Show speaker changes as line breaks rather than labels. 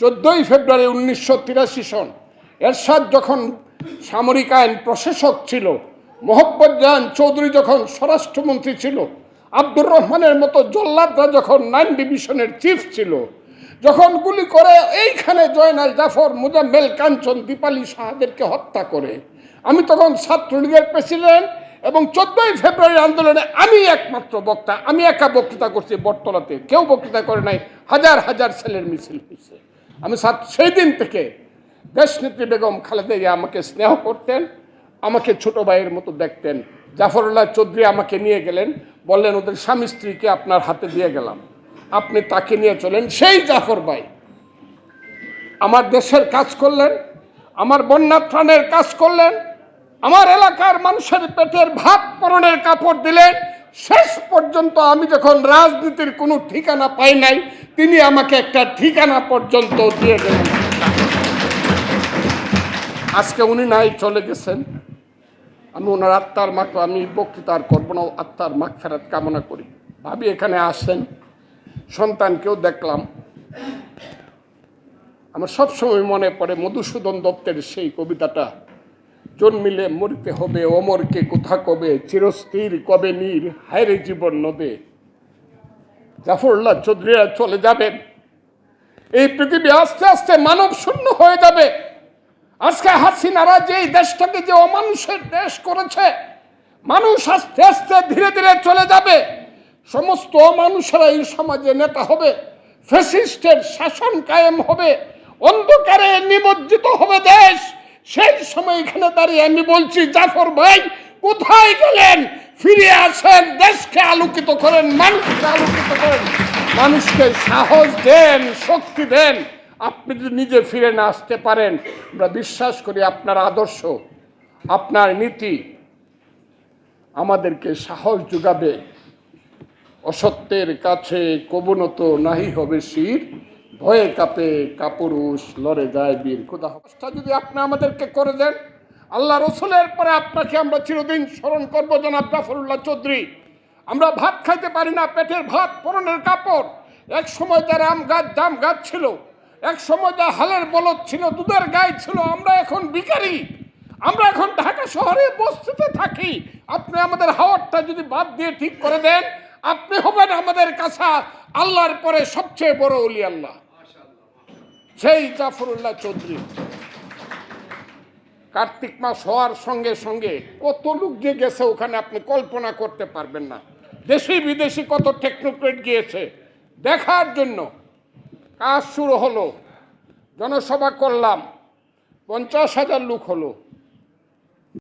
চোদ্দোই ফেব্রুয়ারি উনিশশো তিরাশি সন এরশাদ যখন সামরিক আইন প্রশাসক ছিল, মোহাম্মদ জাহান চৌধুরী যখন স্বরাষ্ট্রমন্ত্রী ছিল, আব্দুর রহমানের মতো জল্লাদরা যখন নাইন ডিভিশনের চিফ ছিল, যখন গুলি করে এইখানে জয়নাল জাফর মুজাম্মেল কাঞ্চন দীপালি শাহদেরকে হত্যা করে, আমি তখন ছাত্রলীগের প্রেসিডেন্ট এবং চোদ্দই ফেব্রুয়ারি আন্দোলনে আমি একমাত্র বক্তা, আমি একা বক্তৃতা করছি বটতলাতে, কেউ বক্তৃতা করে নাই, হাজার হাজার ছেলের মিছিল হয়েছে। আমি ছাত্র সেই দিন থেকে দেশনেত্রী বেগম খালেদা জিয়া আমাকে স্নেহ করতেন, আমাকে ছোট ভাইয়ের মতো দেখতেন। জাফরুল্লাহ চৌধুরী আমাকে নিয়ে গেলেন, বললেন, ওদের স্বামী স্ত্রীকে আপনার হাতে দিয়ে গেলাম। আপনি তাকে নিয়ে চলেন। সেই জাফর ভাই আমার দেশের কাজ করলেন, আমার বন্যা ত্রাণের কাজ করলেন, আমার এলাকার মানুষের পেটের ভাত পরনের কাপড় দিলেন। শেষ পর্যন্ত আমি যখন রাজনীতির কোনো ঠিকানা পাই নাই তিনি আমাকে একটা ঠিকানা পর্যন্ত দিয়ে গেলেন। আজকে উনি নাই, চলে গেছেন। আমি ওনার আত্মার মাকে, আমি বক্তৃতা আর করব না, আত্মার মাক ফেরাত কামনা করি। ভাবি এখানে আসেন, সন্তানকেও দেখলাম। আমার সবসময় মনে পড়ে মধুসূদন দত্তের সেই কবিতাটা, জন্মিলে মরিতে হবে, অমরকে কোথা কবে, চিরস্থির কবে নীর, হায়রে জীবন নদে। জাফরুল্লাহ চৌধুরীরা চলে যাবেন এই পৃথিবী আস্তে আস্তে মানব শূন্য হয়ে যাবে। আজকে হাসিনারা যে দেশটাকে যে অমানুষের দেশ করেছে, মানুষ আস্তে আস্তে ধীরে ধীরে চলে যাবে। সমস্ত অমানুষেরা এই সমাজে নেতা হবে, ফ্যাসিস্টের শাসন কায়েম হবে, অন্ধকারে নিমজ্জিত হবে দেশ। সেই সময় এখানে দাঁড়িয়ে আমি বলছি, জাফর ভাই, কোথায় গেলেন? ফিরে আসেন, দেশকে আলোকিত করেন, মানুষকে আলোকিত করেন। মানুষকে সাহস দেন, শক্তি দেন। আপনি যদি নিজে ফিরে না আসতে পারেন, আমরা বিশ্বাস করি আপনার আদর্শ, আপনার নীতি আমাদেরকে সাহস যোগাবে। অসত্যের কাছে কবনত নাহি হবে শির, ভয়ে কাপে কাপুরুষ, লড়ে যায় বীর। খোদা যদি আপনি আমাদেরকে করে দেন আল্লাহ রসুলের পরে আপনাকে আমরা চিরদিন স্মরণ করব জনাব জাফরুল্লাহ চৌধুরী। আমরা ভাত খাইতে পারি না, পেটের ভাত, পরনের কাপড়। এক সময় যারা আম গাছ, জাম গাছ ছিল, এক সময় যা হালের বলদ ছিল, দুধের গায়ে ছিল, আমরা এখন ভিখারি। আমরা এখন ঢাকা শহরে বস্তিতে থাকি। আপনি আমাদের হাওয়ারটা যদি বাদ দিয়ে ঠিক করে দেন, আপনি হবেন আমাদের কাছে আল্লাহর পরে সবচেয়ে বড় অলি আল্লাহ। সেই জাফরুল্লাহ চৌধুরী। কার্তিক মাস হওয়ার সঙ্গে সঙ্গে কত লোক যে গেছে ওখানে আপনি কল্পনা করতে পারবেন না। দেশি বিদেশি কত টেকনোক্রেট গিয়েছে। দেখার জন্য কাজ শুরু হলো। জনসভা করলাম। পঞ্চাশ হাজার লোক হলো।